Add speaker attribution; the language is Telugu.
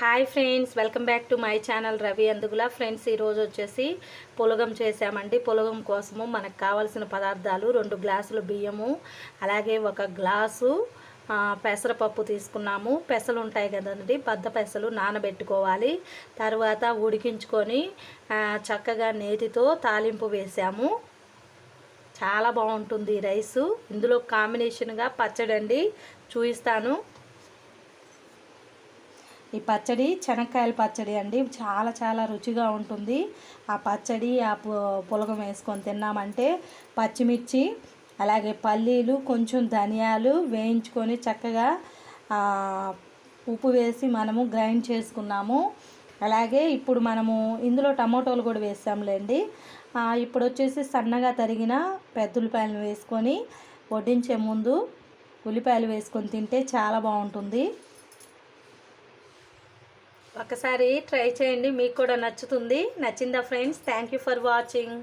Speaker 1: Hi friends welcome back to my channel Ravi Andugula. Friends ఈరోజు వచ్చేసి పులగం చేసామండి పులగం కోసము మనకు కావాల్సిన పదార్థాలు రెండు గ్లాసులు బియ్యము అలాగే ఒక గ్లాసు పెసరపప్పు తీసుకున్నాము. పెసలు ఉంటాయి కదండి బద్ద పెసలు నానబెట్టుకోవాలి. తర్వాత ఉడికించుకొని చక్కగా నేతితో తాలింపు వేసాము. చాలా బాగుంటుంది రైసు. ఇందులో కాంబినేషన్గా పచ్చడండి చూపిస్తాను. ఈ పచ్చడి శనక్కాయల పచ్చడి అండి. చాలా చాలా రుచిగా ఉంటుంది. ఆ పచ్చడి ఆ పు- పులగం వేసుకొని తిన్నామంటే పచ్చిమిర్చి అలాగే పల్లీలు కొంచెం ధనియాలు వేయించుకొని చక్కగా ఉప్పు వేసి మనము గ్రైండ్ చేసుకున్నాము. అలాగే ఇప్పుడు మనము ఇందులో టమాటోలు కూడా వేసాంలేండి ఇప్పుడు వచ్చేసి సన్నగా తరిగిన పెద్ద ఉల్లిపాయలు వేసుకొని వడ్డించే ముందు ఉల్లిపాయలు వేసుకొని తింటే చాలా బాగుంటుంది. ఒకసారి ట్రై చేయండి మీకు కూడా నచ్చుతుంది. నచ్చిందా friends? Thank you for watching